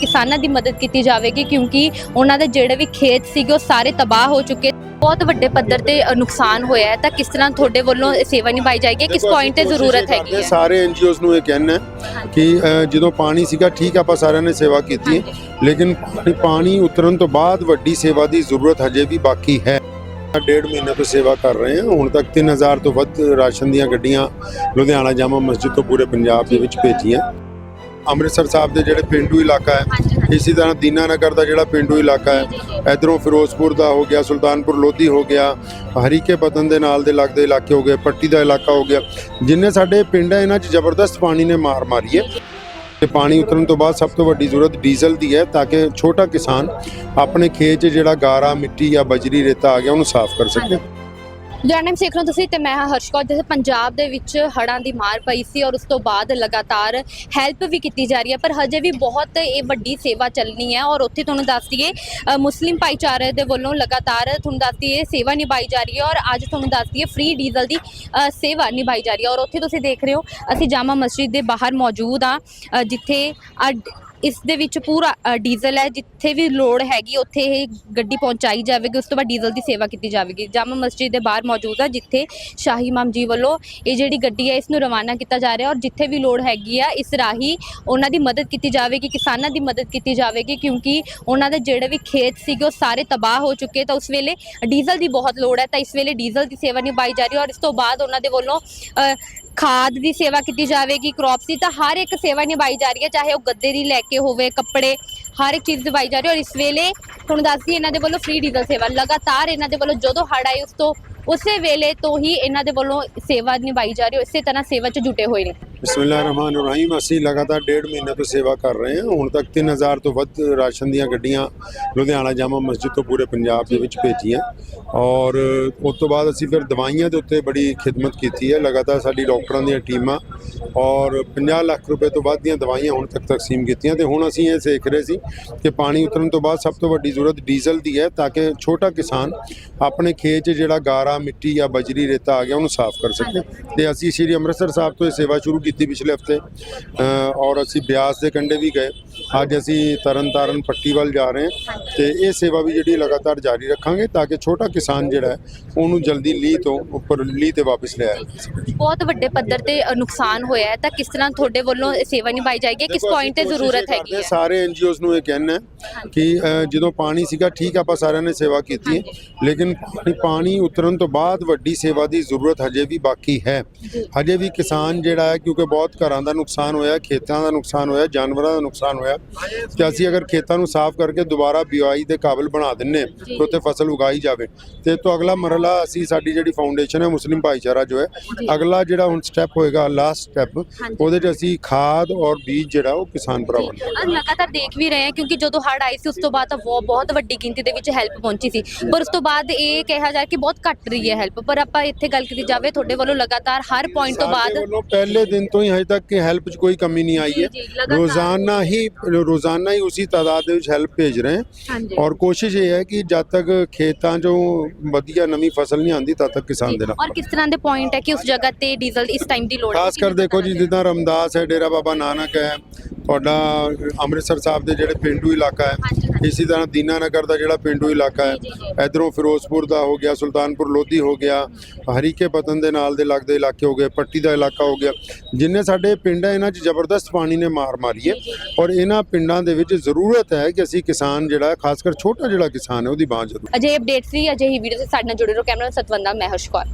ਕਿਸਾਨਾਂ ਦੀ ਮਦਦ ਕੀਤੀ ਜਾਵੇਗੀ ਕਿਉਂਕਿ ਉਹਨਾਂ ਦੇ ਜਿਹੜੇ ਵੀ ਖੇਤ ਸੀਗੇ ਉਹ ਸਾਰੇ ਤਬਾਹ ਹੋ ਚੁੱਕੇ ਬਹੁਤ ਵੱਡੇ ਪੱਧਰ ਤੇ ਨੁਕਸਾਨ ਹੋਇਆ ਹੈ। ਤਾਂ ਕਿਸ ਤਰ੍ਹਾਂ ਤੁਹਾਡੇ ਵੱਲੋਂ ਸੇਵਾ ਨਿਭਾਈ ਜਾਏਗੀ? ਕਿਸ ਪੁਆਇੰਟ ਤੇ ਜ਼ਰੂਰਤ ਹੈਗੀ ਹੈ? ਸਾਰੇ ਐਨਜੀਓਜ਼ ਨੂੰ ਇਹ ਕਹਿਣਾ ਹੈ ਕਿ ਜਦੋਂ ਪਾਣੀ ਸੀਗਾ ਠੀਕ ਆਪਾਂ ਸਾਰਿਆਂ ਨੇ ਸੇਵਾ ਕੀਤੀ। ਹੈ ਲੇਕਿਨ ਪਾਣੀ ਉਤਰਨ ਤੋਂ ਬਾਅਦ ਵੱਡੀ ਸੇਵਾ ਦੀ ਜ਼ਰੂਰਤ ਹਜੇ ਵੀ ਬਾਕੀ ਹੈ। ਡੇਢ ਮਹੀਨੇ ਤੋਂ ਸੇਵਾ ਕਰ ਰਹੇ ਹਾਂ। ਹੁਣ ਤੱਕ 3000 ਤੋਂ ਵੱਧ ਰਾਸ਼ਨ ਦੀਆਂ ਗੱਡੀਆਂ ਲੁਧਿਆਣਾ ਜਾਮਾ ਮਸਜਿਦ ਤੋਂ ਪੂਰੇ ਪੰਜਾਬ ਦੇ ਵਿੱਚ ਭੇਜੀਆਂ। ਅੰਮ੍ਰਿਤਸਰ ਸਾਹਿਬ ਦੇ ਜਿਹੜੇ ਪਿੰਡੂ ਇਲਾਕਾ ਹੈ ਇਸੇ ਤਰ੍ਹਾਂ ਦੀਨਾਨਗਰ ਦਾ ਜਿਹੜਾ ਪਿੰਡੂ ਇਲਾਕਾ ਹੈ ਇਧਰੋਂ ਫਿਰੋਜ਼ਪੁਰ ਦਾ ਹੋ ਗਿਆ ਸੁਲਤਾਨਪੁਰ ਲੋਧੀ ਹੋ ਗਿਆ ਹਰੀਕੇ ਪਤਨ ਦੇ ਨਾਲ ਦੇ ਲੱਗਦੇ ਇਲਾਕੇ ਹੋ ਗਏ ਪੱਟੀ ਦਾ ਇਲਾਕਾ ਹੋ ਗਿਆ। ਜਿੰਨੇ ਸਾਡੇ ਪਿੰਡ ਹੈ ਇਹਨਾਂ 'ਚ ਜ਼ਬਰਦਸਤ ਪਾਣੀ ਨੇ ਮਾਰ ਮਾਰੀ ਹੈ। ਤੇ ਪਾਣੀ ਉਤਰਨ ਤੋਂ ਬਾਅਦ ਸਭ ਤੋਂ ਵੱਡੀ ਜ਼ਰੂਰਤ ਡੀਜ਼ਲ ਦੀ ਹੈ ਤਾਂ ਕਿ ਛੋਟਾ ਕਿਸਾਨ ਆਪਣੇ ਖੇਤ 'ਚ ਜਿਹੜਾ ਗਾਰਾ ਮਿੱਟੀ ਜਾਂ ਬਜਰੀ ਰੇਤਾ ਆ ਗਿਆ ਉਹਨੂੰ ਸਾਫ਼ ਕਰ ਸਕੇ। ਜਰਨਮ ਸਿੱਖ ਰਹੇ ਹੋ ਤੁਸੀਂ ਤੇ ਮੈਂ ਹਾਂ ਹਰਸ਼ਕੌਰ ਜਿਵੇਂ ਪੰਜਾਬ ਦੇ ਵਿੱਚ ਹੜ੍ਹਾਂ ਦੀ ਮਾਰ ਪਈ ਸੀ ਔਰ ਉਸ ਤੋਂ ਬਾਅਦ ਲਗਾਤਾਰ ਹੈਲਪ ਵੀ ਕੀਤੀ ਜਾ ਰਹੀ ਹੈ, ਪਰ ਹਜੇ ਵੀ ਬਹੁਤ ਇਹ ਵੱਡੀ ਸੇਵਾ ਚੱਲਣੀ ਹੈ ਔਰ ਉੱਥੇ ਤੁਹਾਨੂੰ ਦੱਸ ਦਈਏ ਮੁਸਲਿਮ ਭਾਈਚਾਰੇ ਦੇ ਵੱਲੋਂ ਲਗਾਤਾਰ ਤੁਹਾਨੂੰ ਦੱਸ ਦਈਏ ਸੇਵਾ ਨਿਭਾਈ ਜਾ ਰਹੀ ਹੈ ਔਰ ਅੱਜ ਤੁਹਾਨੂੰ ਦੱਸ ਦਈਏ ਫ੍ਰੀ ਡੀਜ਼ਲ ਦੀ ਸੇਵਾ ਨਿਭਾਈ ਜਾ ਰਹੀ ਹੈ ਔਰ ਉੱਥੇ ਤੁਸੀਂ ਦੇਖ ਰਹੇ ਹੋ, ਅਸੀਂ ਜਾਮਾ ਮਸਜਿਦ ਦੇ ਬਾਹਰ ਮੌਜੂਦ ਆ ਜਿੱਥੇ ਅੱਜ ਇਸ ਦੇ ਵਿੱਚ ਪੂਰਾ ਡੀਜ਼ਲ ਹੈ, ਜਿੱਥੇ ਵੀ ਲੋੜ ਹੈਗੀ ਉੱਥੇ ਇਹ ਗੱਡੀ ਪਹੁੰਚਾਈ ਜਾਵੇਗੀ, ਉਸ ਤੋਂ ਬਾਅਦ ਡੀਜ਼ਲ ਦੀ ਸੇਵਾ ਕੀਤੀ ਜਾਵੇਗੀ। ਜਾਮਾ ਮਸਜਿਦ ਦੇ ਬਾਹਰ ਮੌਜੂਦ ਆ, ਜਿੱਥੇ ਸ਼ਾਹੀ ਇਮਾਮ ਜੀ ਵੱਲੋਂ ਇਹ ਜਿਹੜੀ ਗੱਡੀ ਹੈ ਇਸ ਨੂੰ ਰਵਾਨਾ ਕੀਤਾ ਜਾ ਰਿਹਾ ਔਰ ਜਿੱਥੇ ਵੀ ਲੋੜ ਹੈਗੀ ਆ, ਇਸ ਰਾਹੀਂ ਉਹਨਾਂ ਦੀ ਮਦਦ ਕੀਤੀ ਜਾਵੇਗੀ, ਕਿਸਾਨਾਂ ਦੀ ਮਦਦ ਕੀਤੀ ਜਾਵੇਗੀ, ਕਿਉਂਕਿ ਉਹਨਾਂ ਦੇ ਜਿਹੜੇ ਵੀ ਖੇਤ ਸੀਗੇ, ਉਹ ਸਾਰੇ ਤਬਾਹ ਹੋ ਚੁੱਕੇ ਤਾਂ ਉਸ ਵੇਲੇ ਡੀਜ਼ਲ ਦੀ ਬਹੁਤ ਲੋੜ ਹੈ, ਤਾਂ ਇਸ ਵੇਲੇ ਡੀਜ਼ਲ ਦੀ ਸੇਵਾ ਨਿਭਾਈ ਜਾ ਰਹੀ ਹੈ ਔਰ ਇਸ ਤੋਂ ਬਾਅਦ ਉਹਨਾਂ ਦੇ ਵੱਲੋਂ ਖਾਦ ਦੀ ਸੇਵਾ ਕੀਤੀ ਜਾਵੇਗੀ ਕ੍ਰੌਪਸ ਦੀ, ਤਾਂ ਹਰ ਇੱਕ ਸੇਵਾ ਨਿਭਾਈ ਜਾ ਰਹੀ ਹੈ, ਚਾਹੇ ਉਹ ਗੱਦੇ ਦੀ ਲੈ ਕੇ ਹੋਵੇ, ਕੱਪੜੇ, ਹਰ ਇੱਕ ਚੀਜ਼ ਨਿਭਾਈ ਜਾ ਰਹੀ ਹੈ ਔਰ ਇਸ ਵੇਲੇ ਤੁਹਾਨੂੰ ਦੱਸਦੀ ਇਹਨਾਂ ਦੇ ਵੱਲੋਂ ਫ੍ਰੀ ਡੀਜ਼ਲ ਸੇਵਾ, ਲਗਾਤਾਰ ਇਹਨਾਂ ਦੇ ਵੱਲੋਂ ਜਦੋਂ ਹੜ੍ਹ ਆਏ, ਉਸ ਤੋਂ ਉਸੇ ਵੇਲੇ ਤੋਂ ਹੀ ਇਹਨਾਂ ਦੇ ਵੱਲੋਂ ਸੇਵਾ ਨਿਭਾਈ ਜਾ ਰਹੀ ਹੈ ਇਸੇ ਤਰ੍ਹਾਂ ਸੇਵਾ 'ਚ ਜੁਟੇ ਹੋਏ ਨੇ। ਬਿਸਮਿਲ੍ਲਾਹਿਰਰਹਿਮਾਨਿਰਰਹੀਮ। ਅਸੀਂ ਲਗਾਤਾਰ ਡੇਢ ਮਹੀਨੇ ਤੋਂ ਸੇਵਾ ਕਰ ਰਹੇ ਹਾਂ। ਹੁਣ ਤੱਕ 3000 ਤੋਂ ਵੱਧ ਰਾਸ਼ਨ ਦੀਆਂ ਗੱਡੀਆਂ ਲੁਧਿਆਣਾ ਜਾਮਾ ਮਸਜਿਦ ਤੋਂ ਪੂਰੇ ਪੰਜਾਬ ਦੇ ਵਿੱਚ ਭੇਜੀਆਂ। ਔਰ ਉਸ ਤੋਂ ਬਾਅਦ ਅਸੀਂ ਫਿਰ ਦਵਾਈਆਂ ਦੇ ਉੱਤੇ ਬੜੀ ਖਿਦਮਤ ਕੀਤੀ ਹੈ। ਲਗਾਤਾਰ ਸਾਡੀ ਡਾਕਟਰਾਂ ਦੀਆਂ ਟੀਮਾਂ ਔਰ 50 ਲੱਖ ਰੁਪਏ ਤੋਂ ਵੱਧ ਦੀਆਂ ਦਵਾਈਆਂ ਹੁਣ ਤੱਕ ਤਕਸੀਮ ਕੀਤੀਆਂ। ਤੇ ਹੁਣ ਅਸੀਂ ਇਹ ਸਿੱਖ ਰਹੇ ਸੀ ਕਿ ਪਾਣੀ ਉਤਰਨ ਤੋਂ ਬਾਅਦ ਸਭ ਤੋਂ ਵੱਡੀ ਜ਼ਰੂਰਤ ਡੀਜ਼ਲ ਦੀ ਹੈ ਤਾਂ ਕਿ ਛੋਟਾ ਕਿਸਾਨ ਆਪਣੇ ਖੇਤ 'ਚ ਜਿਹੜਾ ਗਾਰਾ, ਮਿੱਟੀ ਜਾਂ ਬਜਰੀ ਰੇਤਾ ਆ ਗਿਆ ਉਹਨੂੰ ਸਾਫ਼ ਕਰ ਸਕੇ। ਤੇ ਅਸੀਂ ਸ਼੍ਰੀ ਅੰਮ੍ਰਿਤਸਰ ਸਾਹਿਬ ਤੋਂ ਇਹ ਸੇਵਾ ਸ਼ੁਰੂ ਕੀਤੀ ਪਿਛਲੇ ਹਫ਼ਤੇ। ਔਰ ਅਸੀਂ ਬਿਆਸ ਦੇ ਕੰਢੇ ਵੀ ਗਏ। ਅੱਜ ਅਸੀਂ ਤਰਨਤਾਰਨ ਪੱਟੀ ਵੱਲ ਜਾ ਰਹੇ ਹਾਂ ਤੇ ਇਹ ਸੇਵਾ ਵੀ ਜਿਹੜੀ ਲਗਾਤਾਰ ਜਾਰੀ ਰੱਖਾਂਗੇ ਤਾਂ ਕਿ ਛੋਟਾ ਕਿਸਾਨ ਜਿਹੜਾ ਹੈ ਉਹਨੂੰ ਜਲਦੀ ਲੀਹ ਤੋਂ ਉੱਪਰ ਲੀਹ ਤੇ ਵਾਪਸ ਸਕੇ ਬਹੁਤ ਵੱਡੇ ਪੱਧਰ ਤੇ ਨੁਕਸਾਨ ਹੋਇਆ ਹੈ ਤਾਂ ਕਿਸ ਤਰ੍ਹਾਂ ਤੁਹਾਡੇ ਵੱਲੋਂ ਸੇਵਾ ਨਿਭਾਈ ਜਾਏਗੀ? ਕਿਸ ਪੁਆਇੰਟ ਤੇ ਜ਼ਰੂਰਤ ਹੈਗੀ ਹੈ? ਸਾਰੇ ਐਨਜੀਓਜ਼ ਨੂੰ ਇਹ ਕਹਿਣਾ ਹੈ ਕਿ ਜਦੋਂ ਪਾਣੀ ਸੀਗਾ ਠੀਕ ਆਪਾਂ ਸਾਰਿਆਂ ਨੇ ਸੇਵਾ ਕੀਤੀ ਹੈ। ਲੇਕਿਨ ਪਾਣੀ- ਪਾਣੀ ਉਤਰਨ ਤੋਂ ਬਾਅਦ ਵੱਡੀ ਸੇਵਾ ਦੀ ਜ਼ਰੂਰਤ ਹਜੇ ਵੀ ਬਾਕੀ ਹੈ। ਹਜੇ ਵੀ ਕਿਸਾਨ ਜਿਹੜਾ ਹੈ ਕਿਉਂਕਿ ਬਹੁਤ ਘਰਾਂ ਦਾ ਨੁਕਸਾਨ ਹੋਇਆ ਖੇਤਾਂ ਦਾ ਨੁਕਸਾਨ ਹੋਇਆ ਜਾਨਵਰਾਂ ਦਾ ਨੁਕਸਾਨ ਹੋਇਆ ਕਿ ਅਸੀਂ ਅਗਰ ਖੇਤਾਂ ਨੂੰ ਸਾਫ਼ ਕਰਕੇ ਦੁਬਾਰਾ ਬਿਜਾਈ ਦੇ ਕਾਬਿਲ ਬਣਾ ਦਿੰਨੇ ਤੇ ਉੱਥੇ ਫਸਲ ਉਗਾਈ ਜਾਵੇ। ਤੇ ਤੋਂ ਅਗਲਾ ਮਰਹਲਾ ਅਸੀਂ ਸਾਡੀ ਜਿਹੜੀ ਫਾਊਂਡੇਸ਼ਨ ਹੈ ਮੁਸਲਿਮ ਭਾਈਚਾਰਾ ਜੋ ਹੈ ਅਗਲਾ ਜਿਹੜਾ ਹੁਣ ਸਟੈਪ ਹੋਏਗਾ ਲਾਸਟ ਸਟੈਪ ਉਹਦੇ 'ਚ ਅਸੀਂ ਖਾਦ ਔਰ ਬੀਜ ਜਿਹੜਾ ਉਹ ਕਿਸਾਨ ਭਰਾਵਾਂ ਨੂੰ ਲਗਾਤਾਰ ਦੇਖ ਵੀ ਰਹੇ ਹਾਂ ਕਿਉਂਕਿ ਜਦੋਂ ਹੜ੍ਹ ਆਈ ਸੀ ਉਸ ਤੋਂ ਬਾਅਦ ਤਾਂ ਬਹੁਤ ਵੱਡੀ ਗਿਣਤੀ ਦੇ ਵਿੱਚ ਹੈਲਪ ਪਹੁੰਚੀ ਸੀ। ਪਰ ਉਸ ਤੋਂ ਬਾਅਦ ਇਹ ਕਿਹਾ ਜਾ ਕਿ ਬਹੁਤ ਘੱਟ ਰਹੀ ਹੈ ਹੈਲਪ ਪਰ ਆਪਾਂ ਇੱਥੇ ਗੱਲ ਕੀਤੀ ਜਾਵੇ ਤੁਹਾਡੇ ਵੱਲੋਂ ਲਗਾਤਾਰ ਹਰ ਪੁਆਇੰਟ ਤੋਂ ਬਾਅਦ ਪਹਿਲੇ ਦਿਨ ਤੋਂ ਹੀ ਹਜੇ ਤੱਕ ਕਿ ਹੈਲਪ 'ਚ ਕੋਈ ਕਮੀ ਨਹੀਂ ਆਈ ਹੈ। ਜੀ, ਜੀ, ਲਗਾਤਾਰ। ਰੋਜ਼ਾਨਾ ਹੀ ਰੋਜ਼ਾਨਾ ਹੀ ਉਸੇ ਤਾਦਾਦ ਦੇ ਵਿੱਚ ਹੈਲਪ ਭੇਜ ਰਹੇ ਹਾਂ। ਹਾਂਜੀ। ਔਰ ਕੋਸ਼ਿਸ਼ ਇਹ ਹੈ ਕਿ ਜਦ ਤੱਕ ਖੇਤਾਂ 'ਚੋਂ ਵਧੀਆ ਨਵੀਂ ਫਸਲ ਨਹੀਂ ਆਉਂਦੀ ਤਦ ਤੱਕ ਕਿਸਾਨ ਦੇ ਔਰ ਨਾਲ ਕਿਸ ਤਰ੍ਹਾਂ ਦੇ ਪੁਆਇੰਟ ਹੈ ਕਿ ਉਸ ਜਗ੍ਹਾ ਤੇ ਡੀਜ਼ਲ ਇਸ ਟਾਈਮ ਦੀ ਲੋੜ ਹੈ? ਖਾਸ ਕਰ ਦੇਖੋ ਜੀ ਜਿੱਦਾਂ ਰਮਦਾਸ ਹੈ ਡੇਰਾ ਬਾਬਾ ਨਾਨਕ ਹੈ ਤੁਹਾਡਾ ਅੰਮ੍ਰਿਤਸਰ ਸਾਹਿਬ ਦੇ ਜਿਹੜੇ ਪਿੰਡੂ ਇਲਾਕਾ ਹੈ। ਇਸੇ ਤਰ੍ਹਾਂ ਦੀਨਾਨਗਰ ਦਾ ਜਿਹੜਾ ਪਿੰਡੂ ਇਲਾਕਾ ਹੈ ਇਧਰੋਂ ਫਿਰੋਜ਼ਪੁਰ ਦਾ ਹੋ ਗਿਆ ਸੁਲਤਾਨਪੁਰ ਲੋਧੀ ਹੋ ਗਿਆ ਹਰੀਕੇ ਪਤਨ ਦੇ ਨਾਲ ਦੇ ਲੱਗਦੇ ਇਲਾਕੇ ਹੋ ਗਏ ਪੱਟੀ ਦਾ ਇਲਾਕਾ ਹੋ ਗਿਆ। ਜਿੰਨੇ ਸਾਡੇ ਪਿੰਡ ਹੈ ਇਹਨਾਂ 'ਚ ਜ਼ਬਰਦਸਤ ਪਾਣੀ ਨੇ ਮਾਰ ਮਾਰੀ ਹੈ ਔਰ ਇਹਨਾਂ ਪਿੰਡਾਂ ਦੇ ਵਿੱਚ ਜ਼ਰੂਰਤ ਹੈ ਕਿ ਅਸੀਂ ਕਿਸਾਨ ਜਿਹੜਾ ਖਾਸ ਕਰ ਛੋਟਾ ਜਿਹੜਾ ਕਿਸਾਨ ਹੈ ਉਹਦੀ ਬਾਂਹ ਜ਼ਰੂਰ ਅਜੇ ਅਪਡੇਟ ਸੀ ਅਜੇ ਹੀ ਵੀਡੀਓ ਦੇ ਸਾਡੇ ਨਾਲ ਜੁੜੇ ਰਹੋ ਕੈਮਰਾ ਸਤਵੰਦਾ ਮੈਂ ਹਰਸ਼ ਕੌਰ।